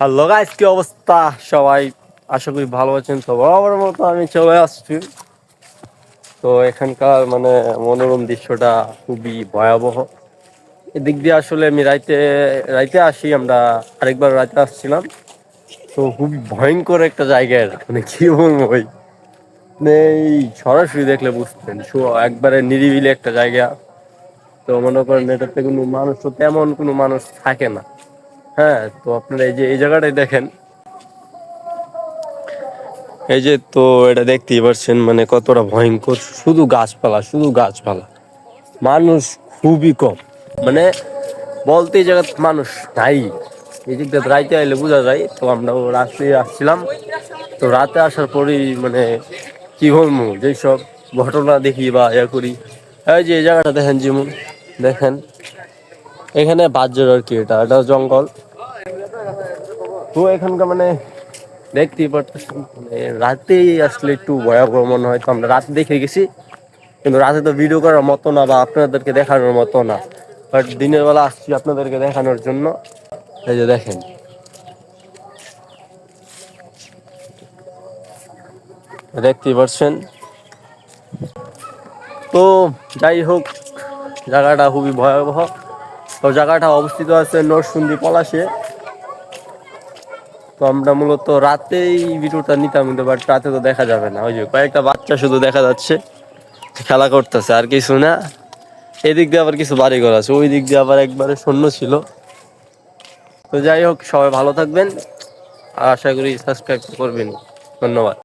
Hello guys কি অবস্থা? সবাই আশা করি ভালো আছেন। তো বরাবর মতো আমি চলে আসছি। তো এখানকার মানে মনোরম দৃশ্যটা খুবই ভয়াবহ। এদিক দিয়ে আসলে আমি রাইতে রাইতে আসি, আমরা আরেকবার রাইতে আসছিলাম। তো খুবই ভয়ঙ্কর একটা জায়গায় মানে কি বলব ভাই? মানে এই সরাসরি দেখলে বুঝতেন একবারে নিরিবিলি একটা জায়গা। তো মনে করেন এটাতে কোনো মানুষ, তো তেমন কোনো মানুষ থাকে না। হ্যাঁ তো আপনারা এই যে, এই জায়গাটাই দেখেন। এই যে তো এটা দেখতেই পারছেন মানে কতটা ভয়ঙ্কর। শুধু গাছপালা শুধু গাছপালা। মানুষ খুবই কম। মানে বলতে এই জায়গায় মানুষ নাই। এই দিক দিয়ে রাইতে আইলে বোঝা যায়। তো আমরা রাত্রে আসছিলাম। তো রাতে আসার পরেই মানে কি বলব, যেসব ঘটনা দেখি বা ইয়া করি। এই যে, এই জায়গাটা দেখেন, যেমন দেখেন। এখানে বাজ্যের আর কি এটা এটা জঙ্গল। তো এখানকার মানে দেখতেই পারতেছেন মানে রাতেই আসলে একটু ভয়াবহ মনে হয়। তো আমরা রাতে দেখে গেছি, কিন্তু রাতে তো ভিডিও করার মতো না বা আপনাদেরকে দেখানোর মতো না। বাট দিনের বেলা আসছি আপনাদেরকে দেখানোর জন্য। এই যে দেখেন। দেখতেই পারছেন। তো যাই হোক, জায়গাটা খুবই ভয়াবহ। তো জায়গাটা অবস্থিত আছে নরসুন্দি পলাশে। তো আমরা মূলত রাতেই ভিডিওটা নিতাম, কিন্তু বাট রাতে তো দেখা যাবে না। ওই যে কয়েকটা বাচ্চা শুধু দেখা যাচ্ছে, খেলা করতেছে, আর কিছু না। এদিক দিয়ে আবার কিছু বাড়ি ঘর আছে, ওই দিক দিয়ে আবার একবারে শূন্য ছিল। তো যাই হোক, সবাই ভালো থাকবেন। আর আশা করি সাবস্ক্রাইব করবেন। ধন্যবাদ।